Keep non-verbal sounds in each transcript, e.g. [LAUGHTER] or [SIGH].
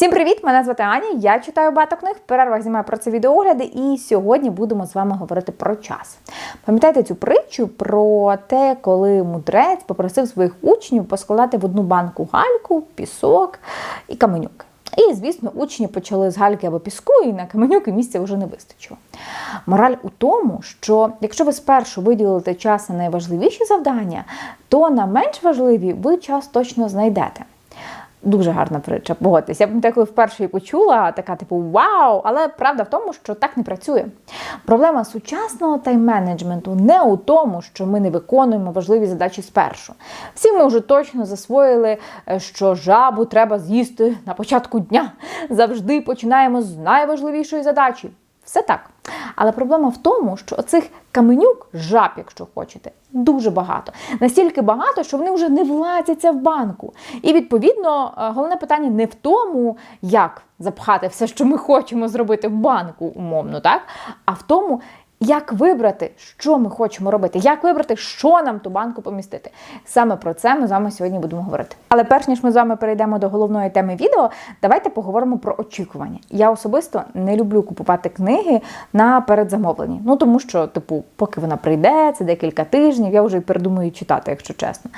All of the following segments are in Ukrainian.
Всім привіт! Мене звати Аня. Я читаю багато книг. В перервах знімаю про це відеогляди, і сьогодні будемо з вами говорити про час. Пам'ятаєте цю притчу про те, коли мудрець попросив своїх учнів поскладати в одну банку гальку, пісок і каменюки. І, звісно, учні почали з гальки або піску, і на каменюки місця вже не вистачило. Мораль у тому, що якщо ви спершу виділите час на найважливіші завдання, то на менш важливі ви час точно знайдете. Дуже гарна притча, погодьтесь. Я пам'ятаю, коли вперше її почула, така типу вау! Але правда в тому, що так не працює. Проблема сучасного тайм-менеджменту не у тому, що ми не виконуємо важливі задачі спершу. Всі ми вже точно засвоїли, е, що жабу треба з'їсти на початку дня. Завжди починаємо з найважливішої задачі. Все так. Але проблема в тому, що оцих каменюк, жаб, якщо хочете, дуже багато. Настільки багато, що вони вже не влазяться в банку. І відповідно, е, головне питання не в тому, як запхати все, що ми хочемо зробити в банку, умовно, так, а в тому, як вибрати, що ми хочемо робити, як вибрати, що нам ту банку помістити. Саме про це ми з вами сьогодні будемо говорити. Але перш ніж ми з вами перейдемо до головної теми відео, давайте поговоримо про очікування. Я особисто не люблю купувати книги на передзамовленні. Ну тому що, типу, поки вона прийде, це декілька тижнів, я вже й передумаю читати, якщо чесно.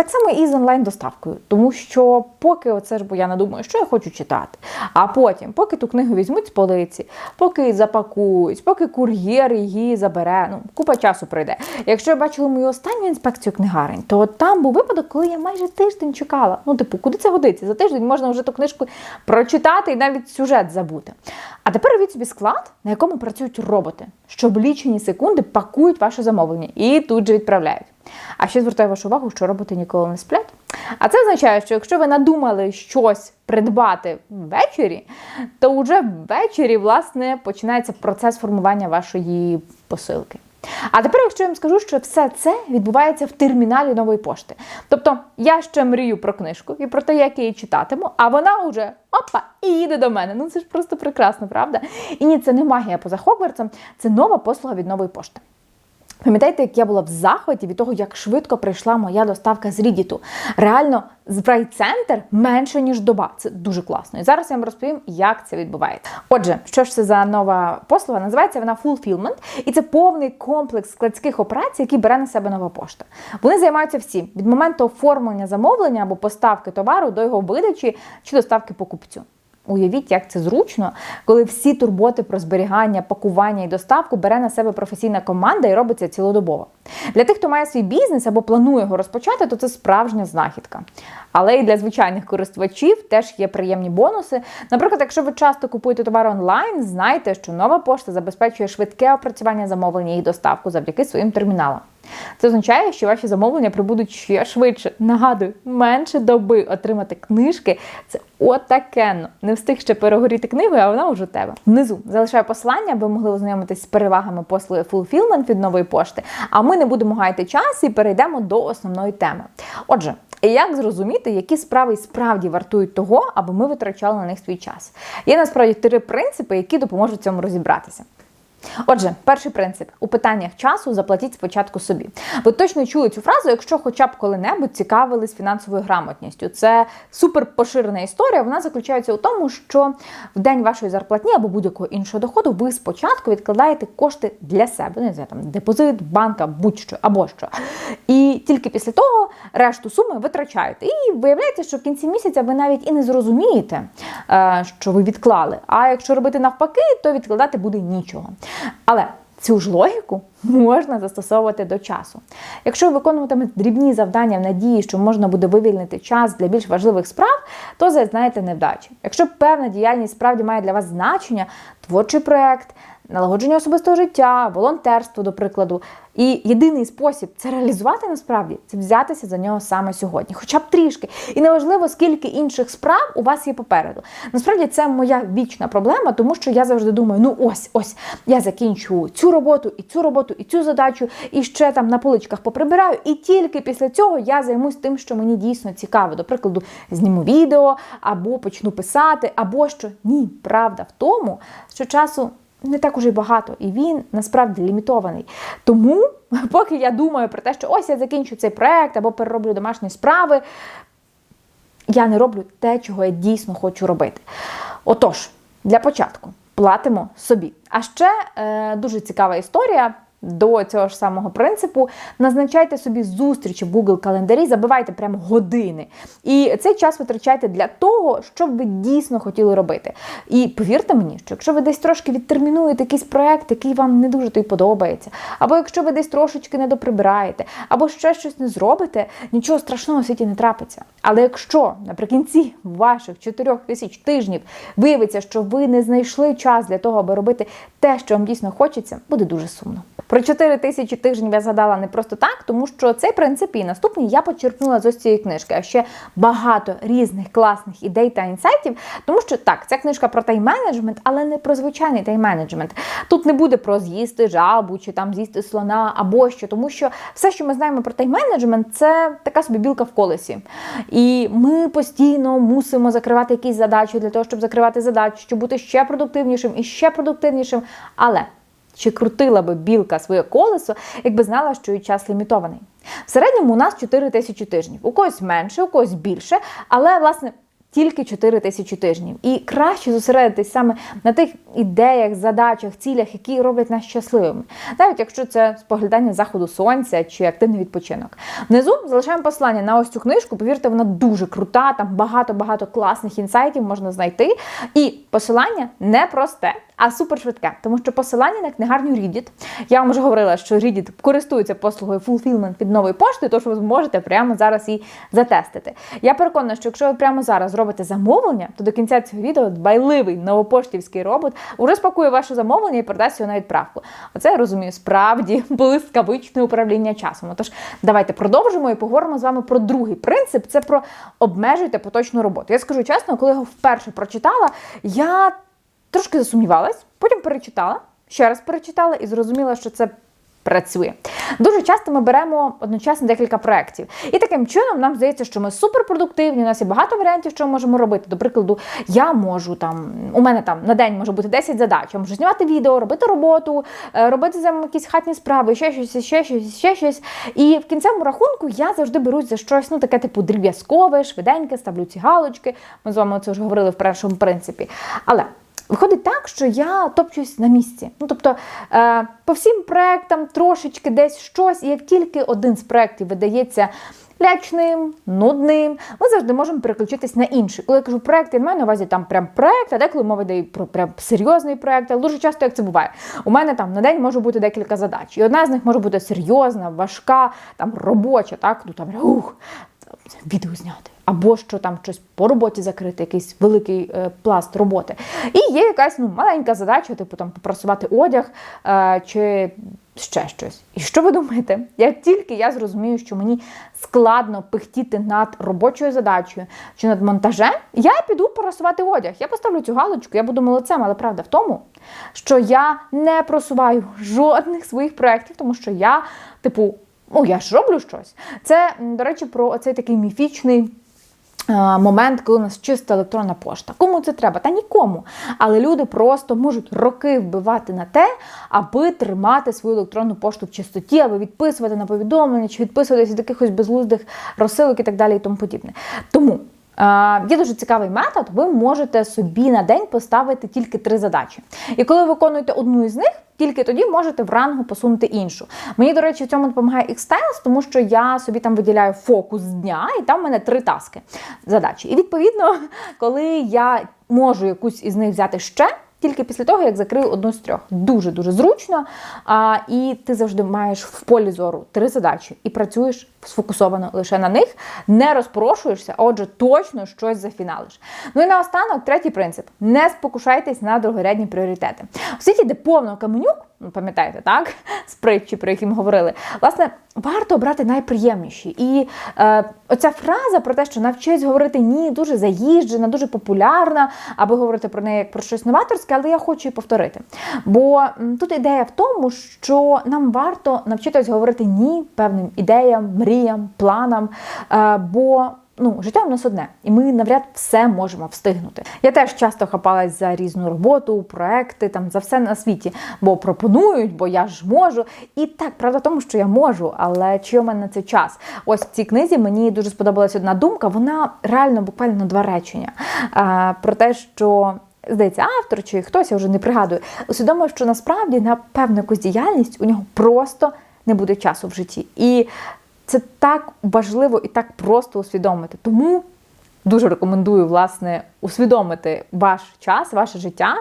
Так само і з онлайн-доставкою, тому що поки оце ж бо я надумаю, що я хочу читати. А потім, поки ту книгу візьмуть з полиці, поки запакують, поки кур'єр її забере, ну купа часу прийде. Якщо я бачила мою останню інспекцію книгарень, то там був випадок, коли я майже тиждень чекала. Ну, типу, куди це годиться? За тиждень можна вже ту книжку прочитати і навіть сюжет забути. А тепер уявіть собі склад, на якому працюють роботи, що в лічені секунди пакують ваше замовлення і тут же відправляють. А ще звертаю вашу увагу, що роботи ніколи не сплять. А це означає, що якщо ви надумали щось придбати ввечері, то вже ввечері власне починається процес формування вашої посилки. А тепер, якщо я вам скажу, що все це відбувається в терміналі нової пошти. Тобто я ще мрію про книжку і про те, як я її читатиму, а вона вже опа і їде до мене. Ну це ж просто прекрасно, правда? І ні, це не магія поза Хогвартсом, це нова послуга від нової пошти. Пам'ятаєте, як я була в захваті від того, як швидко прийшла моя доставка з Рідіту. Реально, з прайд-центр менше, ніж доба. Це дуже класно. І зараз я вам розповім, як це відбувається. Отже, що ж це за нова послуга? Називається вона Fulfillment. І це повний комплекс складських операцій, які бере на себе нова пошта. Вони займаються всі від моменту оформлення замовлення або поставки товару до його видачі чи доставки покупцю. Уявіть, як це зручно, коли всі турботи про зберігання, пакування і доставку бере на себе професійна команда і робиться цілодобово. Для тих, хто має свій бізнес або планує його розпочати, то це справжня знахідка. Але і для звичайних користувачів теж є приємні бонуси. Наприклад, якщо ви часто купуєте товар онлайн, знайте, що нова пошта забезпечує швидке опрацювання замовлення і доставку завдяки своїм терміналам. Це означає, що ваші замовлення прибудуть ще швидше. Нагадую, менше доби отримати книжки. Це отакенно. Не встиг ще перегоріти книгою, а вона вже у тебе. Внизу залишаю послання, аби могли ознайомитись з перевагами послуги Fulfillment від нової пошти. А ми не будемо гаяти час і перейдемо до основної теми. Отже. Як зрозуміти, які справи справді вартують того, аби ми витрачали на них свій час? Є насправді три принципи, які допоможуть цьому розібратися. Отже, перший принцип у питаннях часу заплатіть спочатку собі. Ви точно чули цю фразу, якщо хоча б коли-небудь цікавились фінансовою грамотністю. Це супер поширена історія. Вона заключається у тому, що в день вашої зарплатні або будь-якого іншого доходу ви спочатку відкладаєте кошти для себе, не знаю, там депозит, банка, будь-що або що. І тільки після того решту суми витрачаєте. І виявляється, що в кінці місяця ви навіть і не зрозумієте, е, що ви відклали. А якщо робити навпаки, то відкладати буде нічого. Але цю ж логіку можна застосовувати до часу. Якщо ви виконуватимете дрібні завдання в надії, що можна буде вивільнити час для більш важливих справ, то зазнаєте невдачі. Якщо певна діяльність справді має для вас значення, творчий проект, налагодження особистого життя, волонтерство, до прикладу. І єдиний спосіб це реалізувати насправді це взятися за нього саме сьогодні, хоча б трішки. І неважливо, скільки інших справ у вас є попереду. Насправді це моя вічна проблема, тому що я завжди думаю: ну ось, ось я закінчу цю роботу, і цю роботу, і цю задачу, і ще там на поличках поприбираю. І тільки після цього я займусь тим, що мені дійсно цікаво. До прикладу, зніму відео або почну писати, або що ні, правда в тому, що часу не так уже й багато, і він насправді лімітований. Тому, [LAUGHS] поки я думаю про те, що ось я закінчу цей проект або перероблю домашні справи, я не роблю те, чого я дійсно хочу робити. Отож, для початку платимо собі. А ще е, дуже цікава історія. До цього ж самого принципу назначайте собі зустрічі в Google календарі, забивайте прямо години. І цей час витрачайте для того, що ви дійсно хотіли робити. І повірте мені, що якщо ви десь трошки відтермінуєте якийсь проект, який вам не дуже то й подобається, або якщо ви десь трошечки не доприбираєте, або ще щось не зробите, нічого страшного в світі не трапиться. Але якщо наприкінці ваших чотирьох тисяч тижнів виявиться, що ви не знайшли час для того, аби робити те, що вам дійсно хочеться, буде дуже сумно. Про 4 тисячі тижнів я згадала не просто так, тому що цей принцип і наступний я почерпнула з ось цієї книжки, а ще багато різних класних ідей та інсайтів. Тому що так, ця книжка про тайм-менеджмент, але не про звичайний тайм-менеджмент. Тут не буде про з'їсти жабу чи там з'їсти слона або що, тому що все, що ми знаємо про тайм-менеджмент, це така собі білка в колесі. І ми постійно мусимо закривати якісь задачі для того, щоб закривати задачі, щоб бути ще продуктивнішим і ще продуктивнішим. Але чи крутила би білка своє колесо, якби знала, що її час лімітований. В середньому у нас 4 тисячі тижнів. У когось менше, у когось більше, але власне. Тільки 4 тисячі тижнів. І краще зосередитись саме на тих ідеях, задачах, цілях, які роблять нас щасливими. Навіть якщо це споглядання заходу сонця чи активний відпочинок. Внизу залишаємо послання на ось цю книжку. Повірте, вона дуже крута, там багато-багато класних інсайтів можна знайти. І посилання не просте, а супершвидке. Тому що посилання на книгарню Reddit. Я вам вже говорила, що Reddit користується послугою Fulfillment від нової пошти, тож ви зможете прямо зараз її затестити. Я переконана, що якщо ви прямо зараз зробите замовлення, то до кінця цього відео дбайливий новопоштівський робот уже спакує ваше замовлення і передасть його на відправку. Оце я розумію, справді [LAUGHS] блискавичне управління часом. Тож давайте продовжимо і поговоримо з вами про другий принцип це про обмежуйте поточну роботу. Я скажу чесно, коли його вперше прочитала, я трошки засумнівалась, потім перечитала, ще раз перечитала і зрозуміла, що це працює. Дуже часто ми беремо одночасно декілька проєктів. І таким чином нам здається, що ми суперпродуктивні, у нас є багато варіантів, що ми можемо робити. До прикладу, я можу там, у мене там на день може бути 10 задач, я можу знімати відео, робити роботу, е, робити там якісь хатні справи, ще щось, ще щось, ще щось. І в кінцевому рахунку я завжди берусь за щось, ну таке типу дріб'язкове, швиденьке, ставлю ці галочки. Ми з вами це вже говорили в першому принципі. Але Виходить так, що я топчусь на місці. Ну, тобто, е, по всім проектам трошечки десь щось, і як тільки один з проєктів видається лячним, нудним, ми завжди можемо переключитись на інший. Коли я кажу проект, я маю на увазі там прям проект, а деколи мова йде про прям серйозний проект, дуже часто як це буває. У мене там на день може бути декілька задач. І одна з них може бути серйозна, важка, там робоча, так, ну там ух, відео зняти або що там щось по роботі закрити, якийсь великий е, пласт роботи. І є якась ну, маленька задача, типу там попрасувати одяг е, чи ще щось. І що ви думаєте? Як тільки я зрозумію, що мені складно пихтіти над робочою задачею чи над монтажем, я піду просувати одяг. Я поставлю цю галочку, я буду молодцем, але правда в тому, що я не просуваю жодних своїх проєктів, тому що я, типу, ну я ж роблю щось. Це, до речі, про цей такий міфічний. Момент, коли у нас чиста електронна пошта. Кому це треба? Та нікому. Але люди просто можуть роки вбивати на те, аби тримати свою електронну пошту в чистоті, аби відписувати на повідомлення, чи відписуватися від якихось безглуздих розсилок і так далі, і тому подібне. Тому. Є дуже цікавий метод, ви можете собі на день поставити тільки три задачі. І коли ви виконуєте одну із них, тільки тоді можете в рангу посунути іншу. Мені, до речі, в цьому допомагає Xtiles, тому що я собі там виділяю фокус дня, і там в мене три таски задачі. І відповідно, [LAUGHS] коли я можу якусь із них взяти ще тільки після того, як закрию одну з трьох. Дуже-дуже зручно. А, І ти завжди маєш в полі зору три задачі і працюєш сфокусовано лише на них, не розпорошуєшся, а отже, точно щось зафіналиш. Ну і наостанок, третій принцип: не спокушайтесь на другорядні пріоритети. У світі, де повно каменюк, пам'ятаєте, так? [LAUGHS] З притчі, про які ми говорили, власне, варто обрати найприємніші. І е, оця фраза про те, що навчись говорити ні, дуже заїжджена, дуже популярна, аби говорити про неї як про щось новаторське, але я хочу її повторити. Бо тут ідея в тому, що нам варто навчитись говорити ні певним ідеям, мріям, планам. Е, бо ну, життя у нас одне, і ми навряд все можемо встигнути. Я теж часто хапалась за різну роботу, проекти, там за все на світі, бо пропонують, бо я ж можу. І так, правда в тому, що я можу, але чи у мене це час? Ось в цій книзі мені дуже сподобалась одна думка. Вона реально буквально два речення а, про те, що. Здається, автор чи хтось я вже не пригадую, усвідомив, що насправді на певну якусь діяльність у нього просто не буде часу в житті. І це так важливо і так просто усвідомити. Тому дуже рекомендую власне усвідомити ваш час, ваше життя.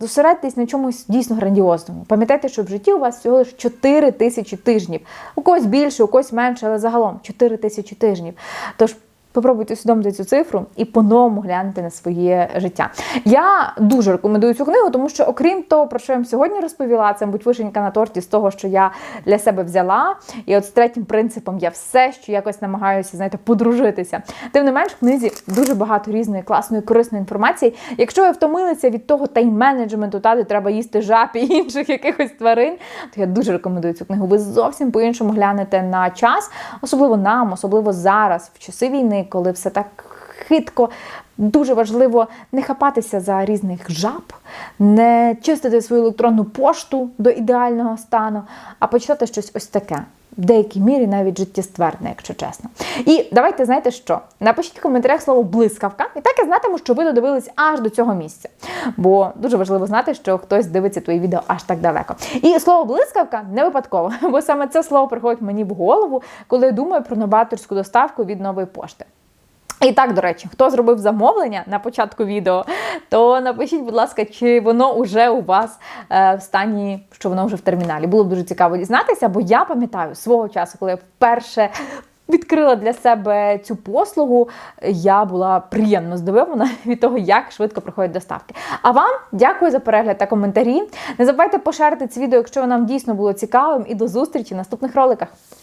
Зосередьтесь на чомусь дійсно грандіозному. Пам'ятайте, що в житті у вас всього лише 4 тисячі тижнів. У когось більше, у когось менше, але загалом 4 тисячі тижнів. Тож Попробуйте усвідомити цю цифру і по-новому гляньте на своє життя. Я дуже рекомендую цю книгу, тому що, окрім того, про що я вам сьогодні розповіла, це будь вишенька на торті з того, що я для себе взяла. І от з третім принципом я все, що якось намагаюся, знаєте, подружитися. Тим не менш, в книзі дуже багато різної класної, корисної інформації. Якщо ви втомилися від того тайм-менеджменту, та де треба їсти жаб і інших якихось тварин, то я дуже рекомендую цю книгу. Ви зовсім по-іншому глянете на час, особливо нам, особливо зараз, в часи війни коли все так хитко, дуже важливо не хапатися за різних жаб, не чистити свою електронну пошту до ідеального стану, а почитати щось ось таке. В деякій мірі навіть життєстверне, якщо чесно. І давайте знаєте що? Напишіть в коментарях слово блискавка, і так я знатиму, що ви додивились аж до цього місця. Бо дуже важливо знати, що хтось дивиться твої відео аж так далеко. І слово блискавка не випадково, [LAUGHS] бо саме це слово приходить мені в голову, коли я думаю про новаторську доставку від нової пошти. І так, до речі, хто зробив замовлення на початку відео, то напишіть, будь ласка, чи воно вже у вас е, в стані, що воно вже в терміналі. Було б дуже цікаво дізнатися, бо я пам'ятаю свого часу, коли я вперше відкрила для себе цю послугу, я була приємно здивована [LAUGHS] від того, як швидко проходять доставки. А вам дякую за перегляд та коментарі. Не забувайте поширити це відео, якщо воно вам дійсно було цікавим, і до зустрічі в наступних роликах.